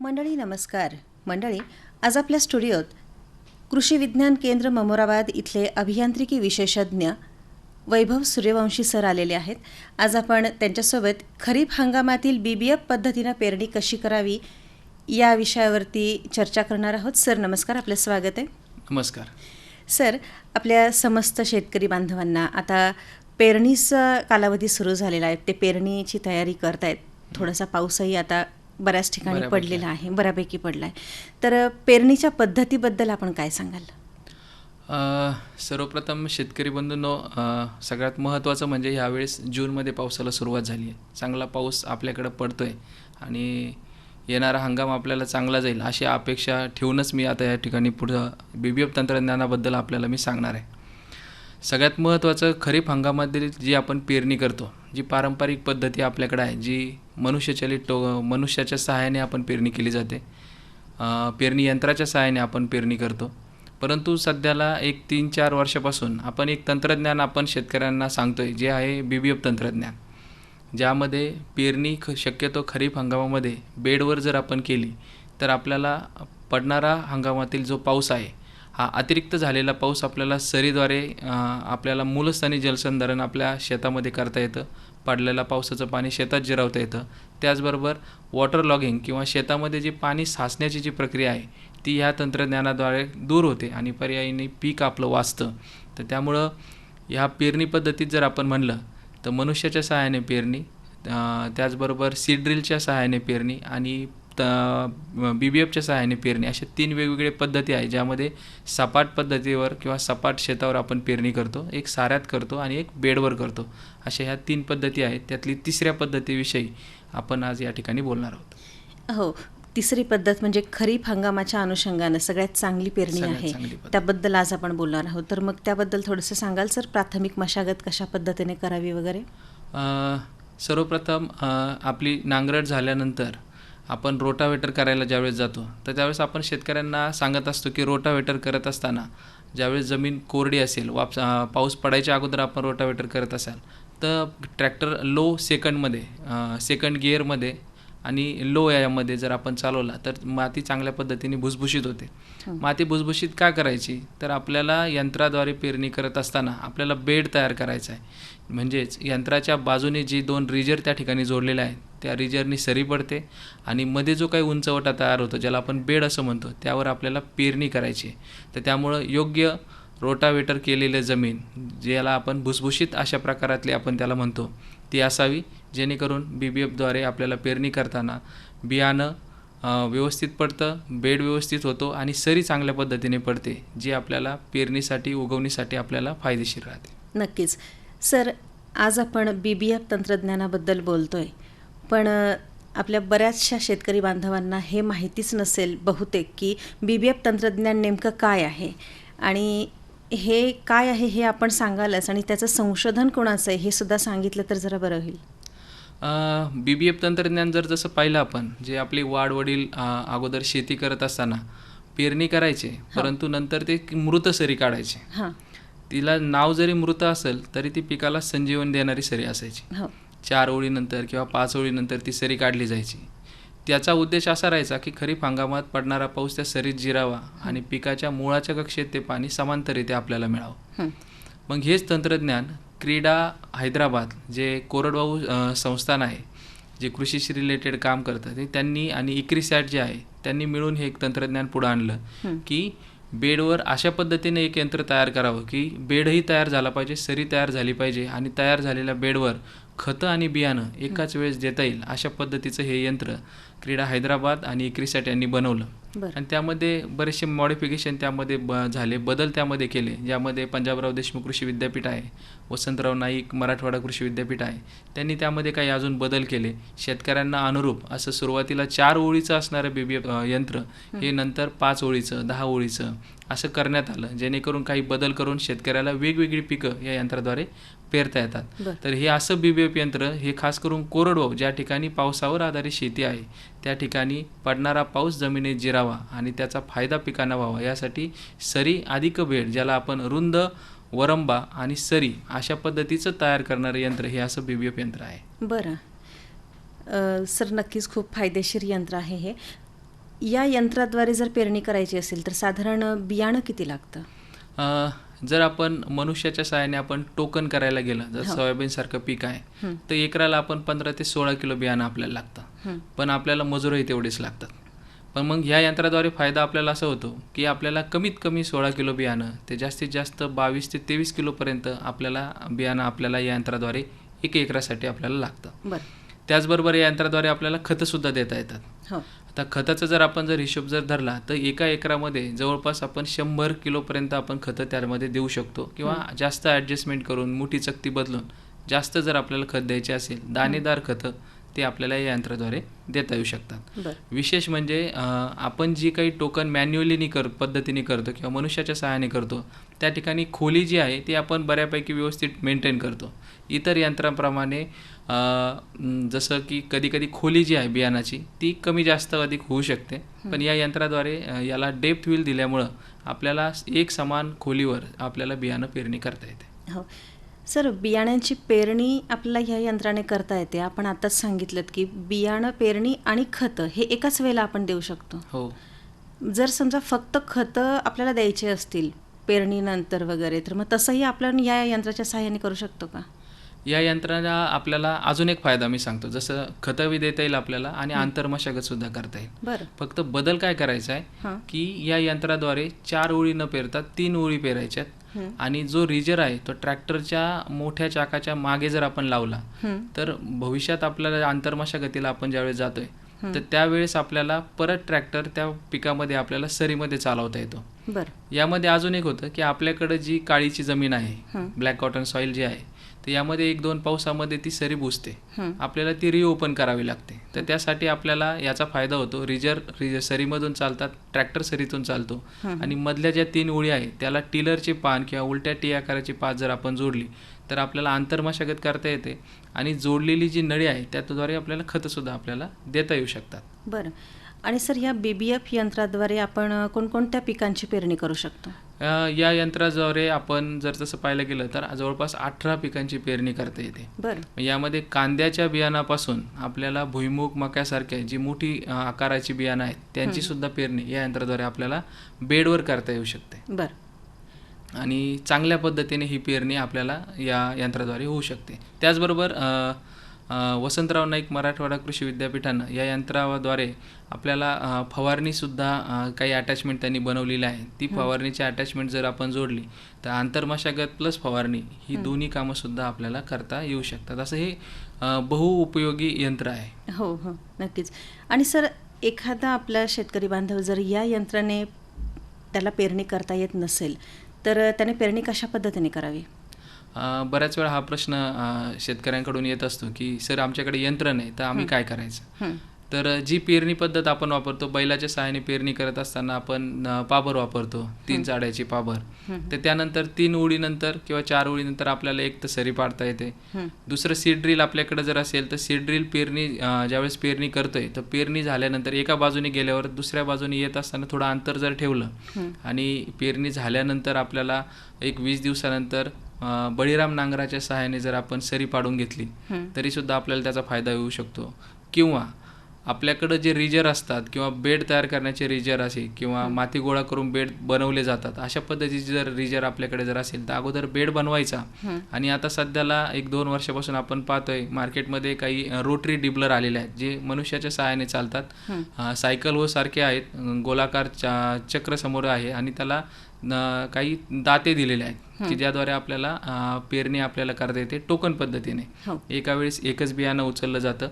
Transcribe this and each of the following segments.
मंडळी नमस्कार. मंडळी आज आपल्या स्टुडिओत कृषी विज्ञान केंद्र ममोराबाद इथले अभियांत्रिकी विशेषज्ञ वैभव सूर्यवंशी सर आलेले आहेत. आज आपण त्यांच्यासोबत खरीप हंगामातील बी बी एफ पद्धतीनं पेरणी कशी करावी या विषयावरती चर्चा करणार आहोत. सर नमस्कार. आपलं स्वागत आहे. नमस्कार. सर आपल्या समस्त शेतकरी बांधवांना आता पेरणीचा कालावधी सुरू झालेला आहे. ते पेरणीची तयारी करतायत. थोडासा पाऊसही आता बऱ्याच ठिकाणी पडलेला आहे. बऱ्यापैकी पडला आहे तर पेरणीच्या पद्धतीबद्दल आपण काय सांगाल? सर्वप्रथम शेतकरी बंधूंनो सगळ्यात महत्त्वाचं म्हणजे ह्यावेळेस जूनमध्ये पावसाला सुरुवात झाली आहे. चांगला पाऊस आपल्याकडं पडतो आहे आणि येणारा हंगाम आपल्याला चांगला जाईल अशी अपेक्षा ठेवूनच मी आता या ठिकाणी पुढं बी बी एफ तंत्रज्ञानाबद्दल आपल्याला मी सांगणार आहे. सगळ्यात महत्त्वाचं खरीप हंगामातील जी आपण पेरणी करतो जी पारंपरिक पद्धती आपल्याकडे आहे जी मनुष्यचलित टो मनुष्याच्या सहाय्याने आपण पेरणी केली जाते. पेरणी यंत्राच्या सहाय्याने आपण पेरणी करतो. परंतु सध्याला एक तीन चार वर्षापासून आपण एक तंत्रज्ञान आपण शेतकऱ्यांना सांगतोय जे आहे बी बी एफ तंत्रज्ञान. ज्यामध्ये पेरणी ख शक्यतो खरीप हंगामामध्ये बेडवर जर आपण केली तर आपल्याला पडणारा हंगामातील जो पाऊस आहे हा अतिरिक्त झालेला पाऊस आपल्याला सरीद्वारे आपल्याला मूलस्थानी जलसंधारण आपल्या शेतामध्ये करता येतं. पडलेल्या पावसाचं पाणी शेतात जिरवता येतं. त्याचबरोबर वॉटर लॉगिंग किंवा शेतामध्ये जी पाणी साचण्याची जी प्रक्रिया आहे ती ह्या तंत्रज्ञानाद्वारे दूर होते आणि पर्यायीने पीक आपलं वाचतं. तर त्यामुळं ह्या पेरणी पद्धतीत जर आपण म्हणलं तर मनुष्याच्या सहाय्याने पेरणी त्याचबरोबर सीड ड्रिलच्या सहाय्याने पेरणी आणि बी बी एफच्या सहाय्याने पेरणी अशा तीन वेगवेगळे पद्धती आहे ज्यामध्ये सपाट पद्धतीवर किंवा सपाट शेतावर आपण पेरणी करतो एक साऱ्यात करतो आणि एक बेडवर करतो. अशा ह्या तीन पद्धती आहेत. त्यातली तिसऱ्या पद्धतीविषयी आपण आज या ठिकाणी बोलणार आहोत. हो. तिसरी पद्धत म्हणजे खरीप हंगामाच्या अनुषंगानं सगळ्यात चांगली पेरणी आहे. त्याबद्दल आज आपण बोलणार आहोत. तर मग त्याबद्दल थोडंसं सांगाल सर प्राथमिक मशागत कशा पद्धतीने करावी वगैरे? सर्वप्रथम आपली नांगरट झाल्यानंतर आपण रोटावेटर करायला ज्यावेळेस जातो तर त्यावेळेस आपण शेतकऱ्यांना सांगत असतो की रोटावेटर करत असताना ज्यावेळेस जमीन कोरडी असेल वाप पाऊस पडायच्या अगोदर आपण रोटावेटर करत असाल तर ट्रॅक्टर लो सेकंडमध्ये सेकंड गिअरमध्ये आणि लो यामध्ये जर आपण चालवला तर माती चांगल्या पद्धतीने भुसभुशीत होते. माती भुसभुशीत का करायची? तर आपल्याला यंत्राद्वारे पेरणी करत असताना आपल्याला बेड तयार करायचा आहे. म्हणजेच यंत्राच्या बाजूने जी दोन रिजर त्या ठिकाणी जोडलेल्या आहेत त्या रिजरनी सरी पडते आणि मध्ये जो काही उंचवटा तयार होतो ज्याला आपण बेड असं म्हणतो त्यावर आपल्याला पेरणी करायची तर त्यामुळं योग्य रोटावेटर केलेलं जमीन ज्याला आपण भुसभुशीत अशा प्रकारातली आपण त्याला म्हणतो ती असावी जेणेकरून बी बी एफद्वारे आपल्याला पेरणी करताना बियाणं व्यवस्थित पडतं बेड व्यवस्थित होतो आणि सरी चांगल्या पद्धतीने पडते जी आपल्याला पेरणीसाठी उगवणीसाठी आपल्याला फायदेशीर राहते. नक्कीच. सर आज आपण बी बी एफ तंत्रज्ञानाबद्दल बोलतोय. पण अ, आपल्या बऱ्याचशा शेतकरी बांधवांना हे माहितीच नसेल बहुतेक की बी बी एफ तंत्रज्ञान नेमकं काय आहे? आणि हे काय आहे हे आपण सांगालच आणि त्याचं संशोधन कोणाचं आहे हे सुद्धा सांगितलं तर जरा बरं होईल. बी बी एफ तंत्रज्ञान जर जसं पाहिलं आपण जे आपले वाडवडील अगोदर शेती करत असताना पेरणी करायचे परंतु नंतर ते मृत सरी काढायचे. हां. तिला नाव जरी मृत असेल तरी ती पिकाला संजीवन देणारी सरी असायची हो चार ओळीनंतर किंवा पाच ओळीनंतर ती सरी काढली जायची त्याचा उद्देश असा राहायचा की खरीप हंगामात पडणारा पाऊस त्या सरीत जिरावा आणि पिकाच्या मुळाच्या कक्षेत ते पाणी समांतरित्या आपल्याला मिळावं. मग हेच तंत्रज्ञान क्रीडा हैदराबाद जे कोरडवाहू संस्थान आहे जे कृषीशी रिलेटेड काम करतं ते त्यांनी आणि इक्रिसॅट जे आहे त्यांनी मिळून हे एक तंत्रज्ञान पुढं आणलं. की बेडवर अशा पद्धतीने एक यंत्र तयार करावं की बेडही तयार झाला पाहिजे सरी तयार झाली पाहिजे आणि तयार झालेल्या बेडवर खतं आणि बियाणं एकाच वेळेस देता येईल अशा पद्धतीचं हे यंत्र क्रीडा हैदराबाद आणि इक्रिसॅट यांनी बनवलं. आणि त्यामध्ये बरेचसे मॉडिफिकेशन त्यामध्ये ब झाले बदल त्यामध्ये केले. ज्यामध्ये पंजाबराव देशमुख कृषी विद्यापीठ आहे वसंतराव नाईक मराठवाडा कृषी विद्यापीठ आहे. त्यांनी त्यामध्ये काही अजून बदल केले. शेतकऱ्यांना अनुरूप असं सुरुवातीला चार ओळीचं असणारं बेबी यंत्र हे नंतर पाच ओळीचं दहा ओळीचं असं करण्यात आलं जेणेकरून काही बदल करून शेतकऱ्याला वेगवेगळी पिकं या यंत्राद्वारे पेरता येतात. तर हे असं बी बी एफ यंत्र हे खास करून कोरडवाहू ज्या ठिकाणी पावसावर आधारित शेती आहे त्या ठिकाणी पडणारा पाऊस जमिनीत जिरावा आणि त्याचा फायदा पिकांना व्हावा यासाठी सरी अधिक बेड ज्याला आपण रुंद वरंबा आणि सरी अशा पद्धतीचं तयार करणारं यंत्र हे असं बी बी एफ यंत्र आहे. बरं. सर नक्कीच खूप फायदेशीर यंत्र आहे हे. या यंत्राद्वारे जर पेरणी करायची असेल तर साधारण बियाणं किती लागतं जर आपण मनुष्याच्या सहाय्याने आपण टोकन करायला गेलं जर हो. सोयाबीनसारखं पीक आहे. तर एकराला आपण पंधरा ते सोळा किलो बियाणं आपल्याला लागतं. पण आपल्याला मजुरही तेवढेच लागतात पण मग ह्या यंत्राद्वारे फायदा आपल्याला असा होतो की आपल्याला कमीत कमी सोळा किलो बियाणं ते जास्तीत जास्त बावीस ते तेवीस किलोपर्यंत आपल्याला बियाणं आपल्याला या यंत्राद्वारे एक एकरासाठी आपल्याला लागतं बरं त्याचबरोबर या यंत्राद्वारे आपल्याला खतंसुद्धा देता येतात. हो. आता खताचा जर आपण जर हिशोब जर धरला तर एका एकरामध्ये जवळपास आपण शंभर किलोपर्यंत आपण खतं त्यामध्ये देऊ शकतो किंवा जास्त ॲडजस्टमेंट करून मोठी चकती बदलून जास्त जर आपल्याला खत द्यायचे असेल दाणेदार खतं ते आपल्याला या यंत्राद्वारे देता येऊ शकतात. विशेष म्हणजे आपण जी काही टोकन मॅन्युअली कर पद्धतीने करतो किंवा मनुष्याच्या सहाय्याने करतो त्या ठिकाणी खोली जी आहे ती आपण बऱ्यापैकी व्यवस्थित मेंटेन करतो. इतर यंत्रांप्रमाणे जसं की कधी कधी खोली जी आहे बियाणाची ती कमी जास्त अधिक होऊ शकते. पण या यंत्राद्वारे याला डेप्थ व्हील दिल्यामुळं आपल्याला एक समान खोलीवर आपल्याला बियाणं पेरणी करता येते. हो. सर बियाण्यांची पेरणी आपल्याला ह्या यंत्राने करता येते. आपण आताच सांगितलं की बियाणं पेरणी आणि खतं हे एकाच वेळेला आपण देऊ शकतो. हो. जर समजा फक्त खतं आपल्याला द्यायचे असतील पेरणीनंतर वगैरे तर मग तसंही आपण या यंत्राच्या सहाय्याने करू शकतो का? या यंत्राला आपल्याला अजून एक फायदा मी सांगतो. जसं खतंही देता येईल आपल्याला आणि आंतरमशागत सुद्धा करता येईल. फक्त बदल काय करायचा आहे? की या यंत्राद्वारे चार ओळी न पेरता तीन ओळी पेरायच्यात. आणि जो रिजर आहे तो ट्रॅक्टरच्या मोठ्या चाकाच्या मागे जर आपण लावला. तर भविष्यात आपल्याला आंतरमशागतीला आपण ज्यावेळेस जातोय. तर त्यावेळेस आपल्याला परत ट्रॅक्टर त्या पिकामध्ये आपल्याला सरीमध्ये चालवता येतो. यामध्ये अजून एक होतं की आपल्याकडे जी काळीची जमीन आहे. ब्लॅक कॉटन सॉईल जी आहे तर यामध्ये एक दोन पावसामध्ये ती सरी बुजते. आपल्याला ती रिओपन करावी लागते. तर त्यासाठी आपल्याला याचा फायदा होतो. रिजर रिज सरीमधून चालतात ट्रॅक्टर सरीतून चालतो. आणि मधल्या ज्या तीन ओळी आहेत त्याला टिलरचे पान किंवा उलट्या टी आकाराची पात जर आपण जोडली तर आपल्याला आंतरमशागत करता येते. आणि जोडलेली जी नळी आहे त्याद्वारे आपल्याला खतंसुद्धा आपल्याला देता येऊ शकतात. बरं. आणि सर या बी बी एफ यंत्राद्वारे आपण कोणकोणत्या पिकांची पेरणी करू शकतो? या यंत्राद्वारे आपण जर तसं पाहायला गेलं तर जवळपास अठरा पिकांची पेरणी करता येते. बरं. यामध्ये कांद्याच्या बियाणापासून आपल्याला भुईमुग मक्यासारख्या जी मोठी आकाराची बियाणं आहेत त्यांची सुद्धा पेरणी या यंत्राद्वारे आपल्याला बेडवर करता येऊ शकते. बरं. आणि चांगल्या पद्धतीने ही पेरणी आपल्याला या यंत्राद्वारे होऊ शकते. त्याचबरोबर वसंतराव नाईक मराठवाडा कृषी विद्यापीठानं या यंत्राद्वारे आपल्याला फवारणीसुद्धा काही अटॅचमेंट त्यांनी बनवलेली आहे ती फवारणीची अटॅचमेंट जर आपण जोडली तर आंतरमशागत प्लस फवारणी ही दोन्ही कामंसुद्धा आपल्याला करता येऊ शकतात. असं हे बहुउपयोगी यंत्र आहे. हो हो. नक्कीच. आणि सर एखादा आपला शेतकरी बांधव जर या यंत्राने त्याला पेरणी करता येत नसेल तर त्याने पेरणी कशा पद्धतीने करावी? बऱ्याच वेळा हा प्रश्न शेतकऱ्यांकडून येत असतो की सर आमच्याकडे यंत्र नाही तर आम्ही काय करायचं. तर जी पेरणी पद्धत आपण वापरतो बैलाच्या सहाय्याने पेरणी करत असताना आपण पाबर वापरतो तीन चाड्याची पाबर. तर त्यानंतर तीन ओळीनंतर किंवा चार ओळीनंतर आपल्याला एक तर सरी पाडता येते हं. दुसरं सीड ड्रिल आपल्याकडे जर असेल तर सीड ड्रिल पेरणी ज्यावेळेस पेरणी करतोय तर पेरणी झाल्यानंतर एका बाजूने गेल्यावर दुसऱ्या बाजूने येत असताना थोडं अंतर जर ठेवलं. आणि पेरणी झाल्यानंतर आपल्याला एक वीस दिवसानंतर बळीराम नांगराच्या सहाय्याने जर आपण सरी पाडून घेतली हं. तरीसुद्धा आपल्याला त्याचा फायदा होऊ शकतो. किंवा आपल्याकडं जे रिजर असतात किंवा बेड तयार करण्याचे रिजर असे किंवा माती गोळा करून बेड बनवले जातात अशा पद्धतीचे जर रिजर आपल्याकडे जर असेल तर अगोदर बेड बनवायचा. आणि आता सध्याला एक दोन वर्षापासून आपण पाहतोय मार्केटमध्ये काही रोटरी डिबलर आलेले आहेत जे मनुष्याच्या सहाय्याने चालतात. सायकल हो सारखे आहेत गोलाकार चक्र समोर आहे आणि त्याला काही दाते दिलेले आहेत की ज्याद्वारे आपल्याला पेरणी आपल्याला करता येते टोकन पद्धतीने. हो. एका वेळेस एकच बियाणं उचललं जातं.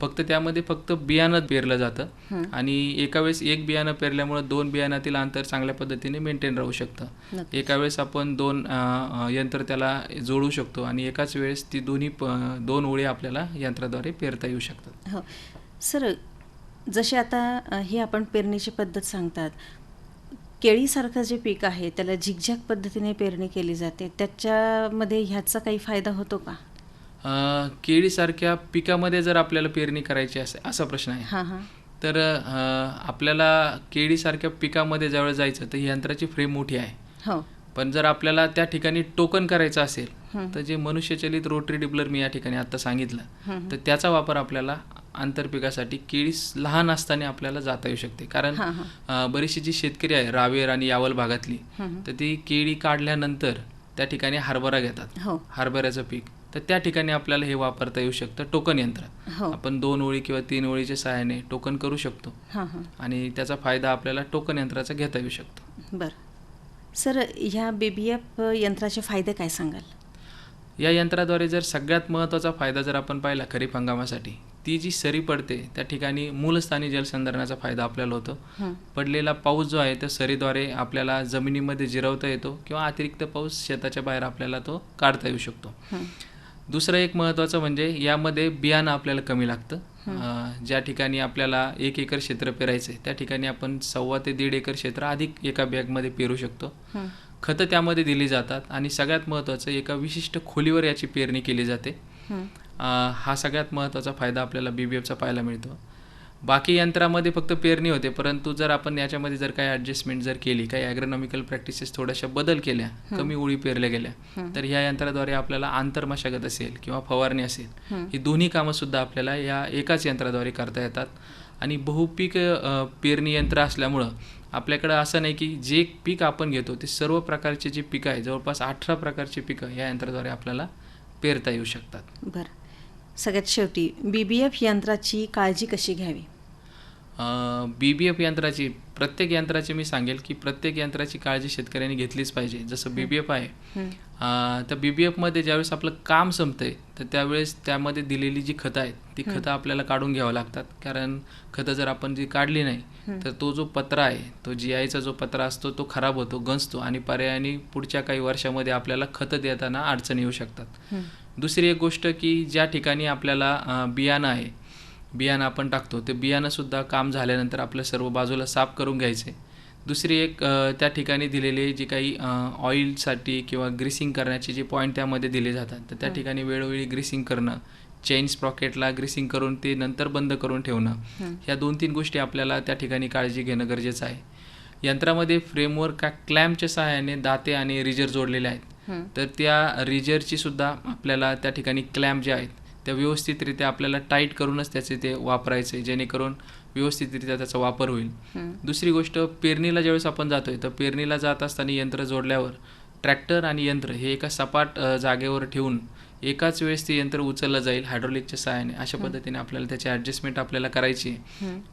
फक्त त्यामध्ये फक्त बियाणं पेरलं जातं. आणि एका वेळेस एक बियाणं पेरल्यामुळे दोन बियाणातील अंतर चांगल्या पद्धतीने मेंटेन राहू शकतं. एका वेळेस आपण दोन यंत्र त्याला जोडू शकतो आणि एकाच वेळेस ती दोन्ही दोन ओळी आपल्याला यंत्राद्वारे पेरता येऊ शकतात. हो. सर जसे आता ही आपण पेरणीची पद्धत सांगतात केळीसारखं जे पीक आहे त्याला झिकझॅक पद्धतीने पेरणी केली जाते. त्याच्यामध्ये ह्याचा काही फायदा होतो का? अ, केळीसारख्या पिकामध्ये जर आपल्याला पेरणी करायची असेल असा प्रश्न आहे. हां हां. तर अ, आपल्याला केळीसारख्या पिकामध्ये ज्यावेळेस जायचं तर ही यंत्राची फ्रेम मोठी आहे. हो. पण जर आपल्याला त्या ठिकाणी टोकन करायचं असेल हं. तर जे मनुष्यचलित रोटरी डिबलर मी या ठिकाणी आता सांगितलं हं. तर त्याचा वापर आपल्याला आंतरपिकासाठी केळी स- लहान असताना आपल्याला जाता येऊ शकते. कारण बरीचशी जी शेतकरी आहे रावेर आणि यावल भागातली तर ती केळी काढल्यानंतर त्या ठिकाणी हरभरा घेतात. हो. हरभऱ्याचं पीक. तर त्या ठिकाणी आपल्याला हे वापरता येऊ शकतं टोकन यंत्र. हो. आपण दोन ओळी किंवा तीन ओळीच्या सहाय्याने टोकन करू शकतो. आणि त्याचा फायदा आपल्याला टोकन यंत्राचा घेता येऊ शकतो. बरं. सर ह्या बी बी एफ यंत्राचे फायदे काय सांगाल? या यंत्राद्वारे जर सगळ्यात महत्त्वाचा फायदा जर आपण पाहिला खरीप हंगामासाठी ती जी सरी पडते त्या ठिकाणी मूलस्थानी जलसंधारणाचा फायदा आपल्याला होतो. पडलेला पाऊस जो आहे तो सरीद्वारे आपल्याला जमिनीमध्ये जिरवता येतो किंवा अतिरिक्त पाऊस शेताच्या बाहेर आपल्याला तो काढता येऊ शकतो. दुसरं एक महत्त्वाचं म्हणजे यामध्ये बियाणं आपल्याला कमी लागतं. ज्या ठिकाणी आपल्याला एक एकर क्षेत्र पेरायचं आहे त्या ठिकाणी आपण सव्वा ते दीड एकर क्षेत्र अधिक एका बॅगमध्ये पेरू शकतो. खतं त्यामध्ये दिली जातात आणि सगळ्यात महत्त्वाचं एका विशिष्ट खोलीवर याची पेरणी केली जाते. हं, सगळ्यात महत्त्वाचा फायदा आपल्याला बी बी एफचा पाहायला मिळतो. बाकी यंत्रामध्ये फक्त पेरणी होते परंतु जर आपण याच्यामध्ये जर काही ॲडजस्टमेंट जर केली काही ॲग्रोनॉमिकल प्रॅक्टिसेस थोड्याशा बदल केल्या कमी उडी पेरल्या गेल्या तर ह्या यंत्राद्वारे आपल्याला आंतरमशागत असेल किंवा फवारणी असेल हं. दोन्ही कामंसुद्धा आपल्याला या एकाच यंत्राद्वारे करता येतात. आणि बहुपीक पेरणी यंत्र असल्यामुळं आपल्याकडं असं नाही की जे पीक आपण घेतो ते सर्व प्रकारचे जे पिकं आहे जवळपास अठरा प्रकारची पिकं या यंत्राद्वारे आपल्याला पेरता येऊ शकतात. बरं. सगळ्यात शेवटी बी बी एफ यंत्राची काळजी कशी घ्यावी? बी बी एफ यंत्राची प्रत्येक यंत्राची मी सांगेल की प्रत्येक यंत्राची काळजी शेतकऱ्यांनी घेतलीच पाहिजे. जसं बी बी एफ आहे तर बी बी एफमध्ये ज्यावेळेस आपलं काम संपतंय तर त्यावेळेस त्यामध्ये दिलेली जी खतं आहेत ती खतं आपल्याला काढून घ्यावं लागतात. कारण खतं जर आपण जी काढली नाही तर तो जो पत्रा आहे तो जी आयचा जो पत्रा असतो तो खराब होतो गंजतो आणि पर्यायाने पुढच्या काही वर्षामध्ये आपल्याला खतं देताना अडचणी येऊ शकतात. दुसरी एक गोष्ट की ज्या ठिकाणी आपल्याला बियाणं आहे बियाणं आपण टाकतो ते बियाणंसुद्धा काम झाल्यानंतर आपलं सर्व बाजूला साफ करून घ्यायचे. दुसरी एक त्या ठिकाणी दिलेले जे काही ऑइलसाठी किंवा ग्रीसिंग करण्याचे जे पॉईंट त्यामध्ये दिले जातात तर त्या ठिकाणी वेळोवेळी ग्रीसिंग करणं चेन स्प्रॉकेटला ग्रीसिंग करून ते नंतर बंद करून ठेवणं. ह्या दोन तीन गोष्टी आपल्याला त्या ठिकाणी काळजी घेणं गरजेचं आहे. यंत्रामध्ये फ्रेमवर्क का क्लॅम्पच्या सहाय्याने दाते आणि रिजर जोडलेले आहेत. तर त्या रिजरची सुद्धा आपल्याला त्या ठिकाणी क्लॅम्प जे आहेत त्या व्यवस्थितरित्या आपल्याला टाईट करूनच त्याचे ते वापरायचे जेणेकरून व्यवस्थितरित्या त्याचा वापर होईल. दुसरी गोष्ट पेरणीला ज्यावेळेस आपण जातोय तर पेरणीला जात असताना यंत्र जोडल्यावर ट्रॅक्टर आणि यंत्र हे एका सपाट जागेवर ठेवून एकाच वेळेस ते यंत्र उचललं जाईल हायड्रोलिकच्या सहाय्याने. अशा पद्धतीने आपल्याला त्याची ॲडजस्टमेंट आपल्याला करायची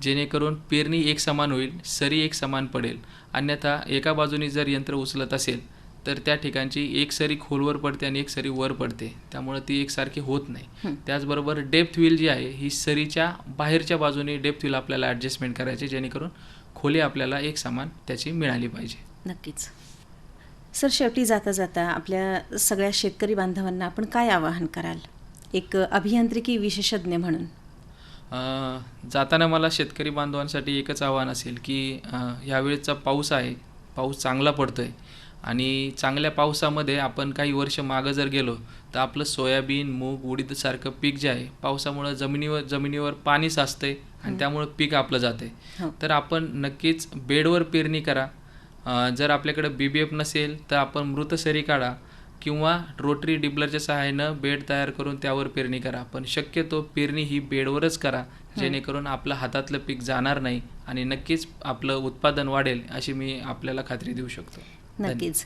जेणेकरून पेरणी एक समान होईल सरी एक समान पडेल. अन्यथा एका बाजूनी जर यंत्र उचलत असेल तर त्या ठिकाणची एक सरी खोलवर पडते आणि एक सरी वर पडते. त्यामुळे ती एकसारखी होत नाही. त्याचबरोबर डेप्थ व्हील जी आहे ही सरीच्या बाहेरच्या बाजूने डेप्थ व्हील आपल्याला ॲडजस्टमेंट करायची जेणेकरून खोली आपल्याला एक समान त्याची मिळाली पाहिजे. नक्कीच. सर शेवटी जाता जाता आपल्या सगळ्या शेतकरी बांधवांना आपण काय आवाहन कराल? एक अभियांत्रिकी विशेषज्ञ म्हणून. जाताना मला शेतकरी बांधवांसाठी एकच आव्हान असेल की ह्यावेळेचा पाऊस आहे पाऊस चांगला पडतोय आणि चांगल्या पावसामध्ये आपण काही वर्ष मागं जर गेलो तर आपलं सोयाबीन मूग उडीदसारखं पीक जे आहे पावसामुळं जमिनीवर जमिनीवर पाणी साचतंय आणि त्यामुळं पीक आपलं जाते हो. तर आपण नक्कीच बेडवर पेरणी करा. जर आपल्याकडे बी बी एफ नसेल तर आपण मृत सरी काढा किंवा रोटरी डिबलरच्या सहाय्यानं बेड तयार करून त्यावर पेरणी करा. पण शक्यतो पेरणी ही बेडवरच करा जेणेकरून आपलं हातातलं पीक जाणार नाही आणि नक्कीच आपलं उत्पादन वाढेल अशी मी आपल्याला खात्री देऊ शकतो. नक्कीच.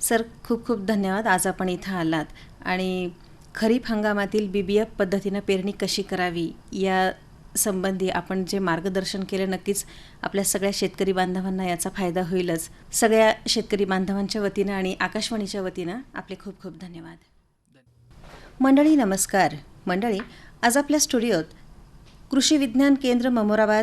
सर खूप खूप धन्यवाद. आज आपण इथं आलात. आणि खरीप हंगामातील बी बी एफ पद्धतीनं पेरणी कशी करावी या संबंधी आपण जे मार्गदर्शन केलं नक्कीच आपल्या सगळ्या शेतकरी बांधवांना याचा फायदा होईलच. सगळ्या शेतकरी बांधवांच्या वतीनं आणि आकाशवाणीच्या वतीनं आपले खूप खूप धन्यवाद. मंडळी नमस्कार. मंडळी आज आपल्या स्टुडिओत कृषी विज्ञान केंद्र ममोराबाद